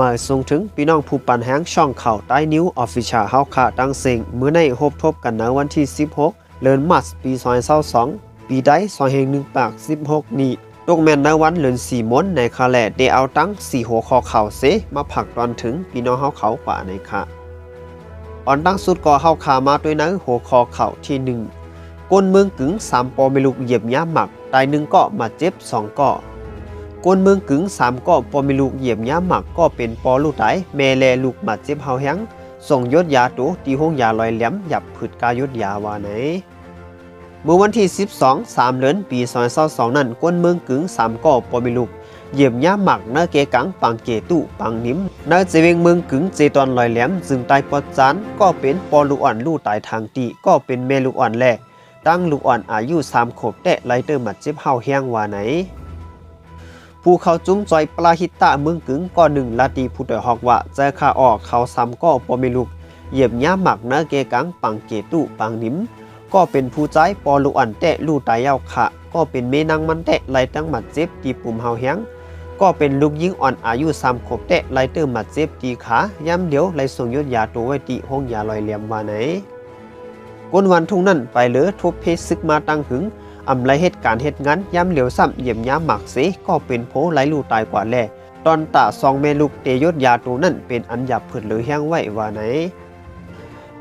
มาส่งถึงพี่น้องผู้ปันแห้งช่องข่าวใต้นิ้วออฟฟิชียลเฮาค่ะตั้งเสียงมื้อในพบทบกันในวันที่ 16 เดือนมัสปี2022ปีใด2018นี้ตกแมนในวันเดือน4มนในคาแลได้เอาตั้ง4หัวข้อข่าวเสมาผักตอนถึงพี่น้องเฮาเขากว่าในค่ะออนตั้งสุดก่อเฮาขามาด้วยในหัวข้อข่าวที่หนึ่งก้นเมืองกึ๋งสามปอไม่ลูกเหยียบย่าหมักตายหนึ่งเกาะมาเจ็บสองเกาะ ก้นเมืองกึ๋งสามก็ปอมีลูกเหยียบย้าหมักก็เป็นปอลูกไตแม่แลลูกมาเจ็บเฮาแฮงส่งยศยาตูตีห้องยาลอยแหลมหยับผึดกายศยาวาไหนเมื่อวันที่ 12 3เดือนปี2022นั้นก้นเมืองกึ๋งสามก็ปอมีลูกเหยียบย้าหมักเนเกกังปังเกตุปังนิมเนเจเวงเมืองกึ๋งเจตอนลอยแหลมจึงตายปอดจานก็เป็นปอลูกอ่อนลูกตายทางตีก็เป็นแม่ลูกอ่อนแลตั้งลูกอ่อนอายุ3ขวบแต่ไลเตอร์มาเจ็บเฮาแฮงว่าไหน ผู้เขาจุ้มจอยปลาหิตะเมืองกึ๋งก่อหนึ่งลาตีผู้ต่อยฮอกว่าใจขาออกเขาซ้ำก็ปอมีลูกเหยียบย่าหมักเนเกกังปังเกตุปังนิมก็เป็นผู้ใจปอลูกอันแตะลู่ตายยาวขะก็เป็นเมนังมันแตะไลตั้งหมัดเจ็บตีปุ่มเฮาแฮงก็เป็นลูกยิงอ่อนอายุสามขบแตะไลเตอร์หมัดเจ็บตีขาย้ำเดียวไลส่งยศยาตัวไว้ตีห้องยาลอยเหลี่ยมว่าไหนก้นวันทุ่งนั้นไปเหลือทบเพชซึกมาตั้งหึง อำไรเหตุการณ์เหตุงานย้ำเหลียวซ้ำเยี่ยมย้ำหมักเสก็เป็นโพไหลลูตายกว่าแลตอนตาซองเมลูกเตยศยาตูนั่นเป็นอันหยับผืดหรือแห้งไว้ว่าไหน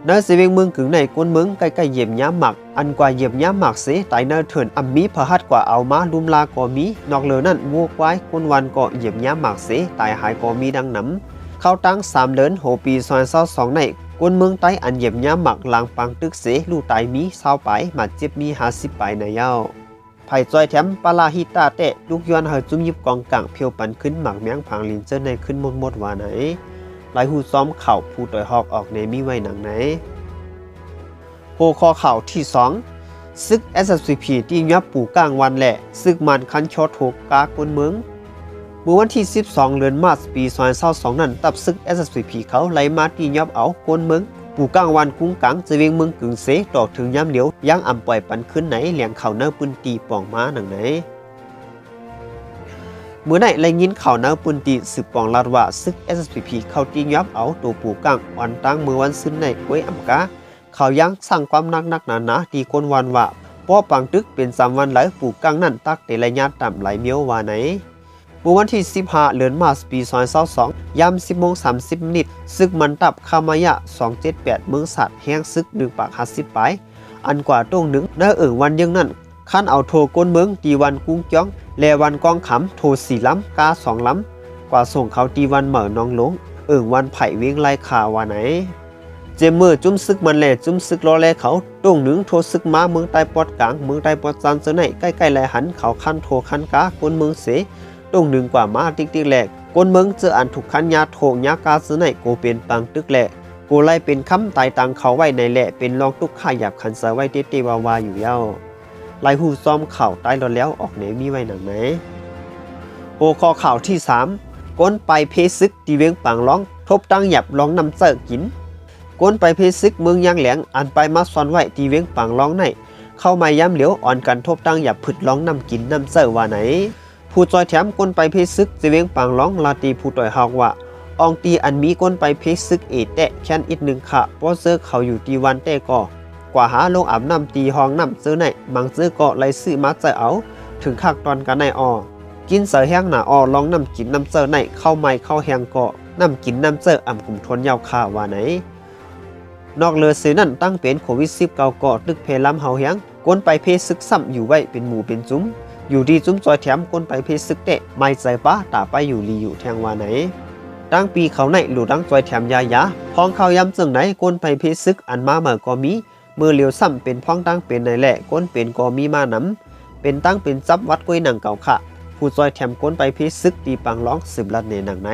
เนอสิเวงเมืองกึ่งในก้นเมืองใกล้ๆเยี่ยมย้ำหมัก อันกว่าเยี่ยมย้ำหมักเสตายเนอเถินอัมมีพหัดกว่าเอามาลุมลาก็มี นอกเลอนั่นวัวควายก้นวันก็เยี่ยมย้ำหมักเสตายหายก็มีดังน้ำเข้าตั้งสามเดินโหปีซอยเศร้าสองใน กวนเมืองใต้อันเยี่ยมย้ำหมักลางปังตึกเสลูตายมีเศร้าไปมาเจ็บมีหาสิบไปในเย้าไผ่จอยแถมปลาลาฮิตาเตะลูกย้อนเฮาจุ้มยิบกองกลางเพียวปันขึ้นหมักเมียงพังลินเจอในขึ้นมดมดว่าไหนหลายหูซ้อมเข่าผู้ต่อยหอกออกในมีไว้หนังไหนโหคอเข่าที่สองซึก SSCP ที่ยับปู่กลางวันแหละ ซึกมันคันชอโถกกากนเมือง เมื่อวันที่ 12 เดือนมาร์ปี2022นั้น ตับซึก SSCP เขาไหลมาที่ยับเอาโกนเมืองปู่ก้างวันกุ้งกังจะเวียงเมืองกึ่งเสตอกถึงย้ำเหลียวย่างอ่ำปล่อยปันขึ้นไหนเหลียงเข่าเนื้อปืนตีป่องม้าหนังไหนเมื่อไหนไรยินเข่าเนื้อปืนตีสืบปองลาดว่าซึก SSPP เข้าตียับเอาตัวปู่ก้างวันตั้งเมื่อวันซึ้นในกล้วยอ่ำกาเขายังสั่งความนักนักหนาหนาตีคนวันว่าป้อปังตึกเป็นสามวันหลายปู่ก้างนั่นตักเตระยะต่ำไหลเมียวว่าไหน มื่อวันที่ 15 เดือนมาสปี 2022ยาม10โมง30 นิดซึกมันตับคามายะ 278 เมืองสัตว์แห้งซึก1ปาก50ไป อันกว่าตรงหนึ่งเนื้อเอิ่งวันยังนั่นขั้นเอาโทก้นเมืองตีวันกุ้งจ้อง แลวันกองขำโทสี่ล้ำกาสองล้ำ กว่าส่งเขาตีวันเหม่อน้องหลง เอิ่งวันไผ่เวียงไล่ขาว่าไหน เจมเมอร์จุ้มซึกมันแหล่จุ้มซึกรอแลเขาตรงหนึ่งโทซึกมาเมืองใต้ปอดกลางเมืองใต้ปอดจันเสนใกล้ๆแลหันเขาขั้นโทขั้นกาก้นเมืองเส ตรงหนึ่งกว่ามาติ๊กติ๊กแหลกกนเมืองเจออันถูกคันยาโถงยากาซื้อในโกเป็นปังตึกแหลกโกไล่เป็นคำตายตังเขาไว้ในแหละเป็นรองตุกข่าหยับคันเสไว้เตเตวาวาอยู่เย้าลายหูซ้อมเข่าตายรถแล้วออกไหนมีไว้หนังไหนโอคอข่าวที่สามก้นไปเพซึกตีเวียงปังร้อง ทบตั้งหยับร้องนำเจอกินก้นไปเพซึกเมืองยางแหลงอันไปมาซ่อนไว้ตีเวียงปังร้องในเข้ามาย้ำเหลียวอ่อนกันทบตั้งหยับผึดร้องนำกินนำเจอว่าไหน ผู้จอยแถมก้นไปเพชรซึกจะเวงปางร้องลาตีผู้ต่อยหอกว่าอองตีอันมีก้นไปเพชรซึกเอแตะแค่นอีกหนึ่งค่ะเพราะเซอร์เขาอยู่ตีวันแต่ก่อกว่าหาลงอาบน้ำตีห้องน้ำซื้อในมังซื้อก็ไลซื้อมาใจเอา ถึงคักตอนกันในออกินเสือแห้งหนาออลองน้ำกินน้ำเจอในเข้าไม่เข้าแห้งก็น้ำกินน้ำเจออ่ำกลุ่มทนยาวข่าว่าไหน นอกเลือซื้อนั่นตั้งเป็นโควิดสิบเก้าก็ตึกเพลำเฮาแห้งก้นไปเพชรซึกซ้ำอยู่ไว้เป็นหมู่เป็นจุ้ม อยู่ดีจุ้มจอยแถมก้นไปเพซึกเตะไม่ใจป้าตาไปอยู่ลีอยู่แทงว่าไหนตั้งปีเขาในหลูดังจอยแถมยายาพ้องเขาย้ำจึงไหนก้นไปเพซึกอันมาเมื่อก็มีมือเหลียวซ้ำเป็นพ้องตั้งเป็นในแหละก้นเป็นก็มีมานำเป็นตั้งเป็นจับวัดกล้วยหนังเก่าค่ะผู้จอยแถมก้นไปเพซึกตีปังร้องสืบลัดในหนังไหน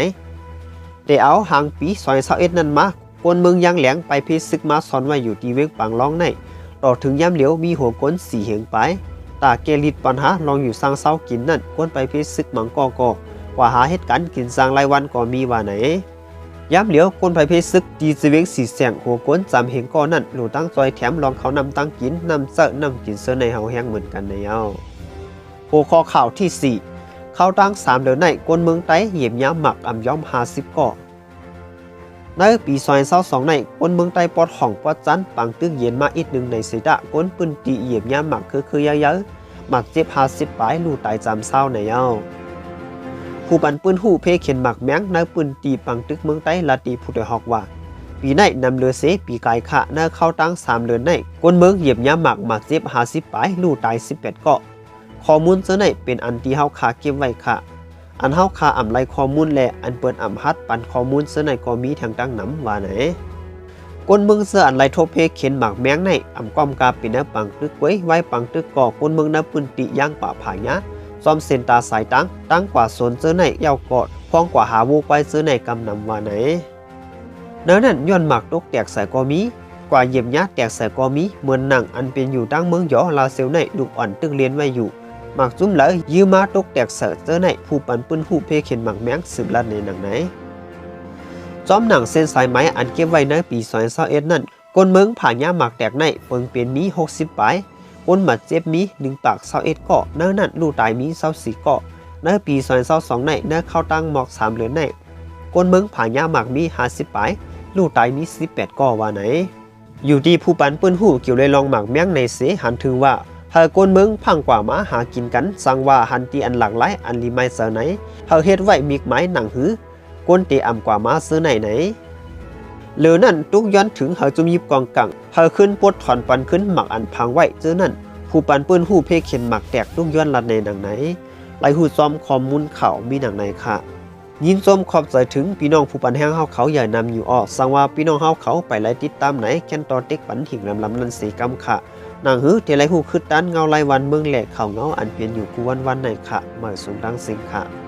เดเอาหางปีซอยเสาเอ็ดนั่นมาก้นเมืองยังแหลงไปเพซึกมาซ่อนไว้อยู่ที่เวงปังร้องในต่อถึงย้ำเหลียวมีหัวก้นสีเหงไป ตาเกลิดปัญหาลองอยู่สร้างเศร้ากินนั่นก้นไปพิซึกหมังกอกอกว่าหาเหตุการณ์กินสร้างรายวันก็มีว่าไหนย้ำเหลียวก้นไปพิซึกดีสเวงสีแสงหัวก้นจำเห็นก้อนนั่นหลูตั้งซอยแถมลองเขานำตั้งกินนำเสอะนำกินเสื้อในเฮาแห้งเหมือนกันในเอาโหคอข่าวที่สี่เข้าตั้งสามเดือนในกวนเมืองไต้เหยียบยามหมักอ่ำย้อมหาสิบก่อ ในปีซอยเศร้าสองในกวนเมืองไต้ปอดห่องปอดจันปังตึกเย็นมาอีกหนึ่งในเสดะกวนปืนตีเหยียบยาหมักคือคือเยอะๆหมักเจ็บหาสิบปลายลู่ตายจำเศร้าในเย้าผู้ปันปืนหูเพเขียนหมักแมงในปืนตีปังตึกเมืองไต้ลาตีผู้ใดฮอกว่า ปีในนำเรือเสปีกายขะเนื้อเข้าตั้งสามเดือนในกวนเมืองเหยียบยาหมักหมักเจ็บหาสิบปลายลู่ตายสิบแปดเกาะข้อมูลเสื้อในเป็นอันที่เฮาคาเก็บไว้ค่ะ อันเฮาคาอ่ำไรข้อมูลและอันเปิดอ่ำฮัดปันข้อมูลเสื้อในก็มีทางดังนำว่าไหนกวนเมืองเสื้ออันไรโทเพเขียนหมากแมงในอ่ำก้อมกาป็นเนื้อปังตึกไว้ไว้ปังตึกก่อกวนเมืองน้ำปืนติย่างป่าผายะซ่อมเส้นตาสายตั้งตั้งกว่าโซนเสื้อในยาวกอดพ้องกว่าหาวูไว้เสื้อในกำนำว่าไหนเนื้อนั่นย้อนหมากตกแตกใส่ก็มีกว่าเหยียบยะแตกใส่ก็มีเหมือนหนังอันเป็นอยู่ตั้งเมืองหยอลาเซลในดุกอ่อนตึกเรียนไว้อยู่ หมากจุ้มเหลยยืมมาตกแตกเสือเจอในผู้ปันปื้นผู้เพเข็นหมากแมงสืบลัดในหนังไหนจอมหนังเส้นสายไหมอันเก็บไว้ในปีซอยเศร้าเอ็ดนั่นก้นเมืองผ่านยาหมากแตกในเปิงเป็นมีหกสิบปลายกนหมัดเจ็บมีหนึ่งปากเศร้าเอ็ดเกาะเนื้อนั่นลู่ตายมีเศร้าสี่เกาะเนื้อปีซอยเศร้าสองในเนื้อเข้าตั้งหมอกสามเหลือนในก้นเมืองผ่านยาหมากมีห้าสิบปลายลู่ตายมีสิบแปดเกาะว่าไหนอยู่ที่ผู้ปันปื้นหูเกี่ยวเลยลองหมากแมงในเสหันถึงว่า เฮากวนเมืองพังกว่ามาหากินกันสั่งว่าหันตีอันหลากหลายอันลีไม่เสอไหนเฮาเฮ็ดไว้มีไม้หนังหือกวนตีอ่ำกว่ามาซื้อไหนไหนเหลือนั่นทุกย้อนถึงเฮาจุมยิบกองกังเฮาขึ้นปวดถอนปันขึ้นหมักอันพังไว้เจอนั่นผู้ปันปืนหูเพเข็นหมักแตกทุกย้อนลัดในหนังไหนไลหูซ้อมข้อมูลข่ามีหนังไหนค่ะ ยินส้มขอบใจถึงพี่น้องผู้ปันแห้งเฮาเขาใหญ่นำอยู่ออกสังว่าพี่น้องเฮาเขาไปไล่ติดตามไหนแค่นตอนเต็กปันถิงลำลำนันสีกำค่ะนางหื้อเทไรหูคือตันเงาไรวันเมืองแหลกเขาเงาอันเปลี่ยนอยู่กูวันวันในค่ะเมื่อสูงดังสิงค่ะ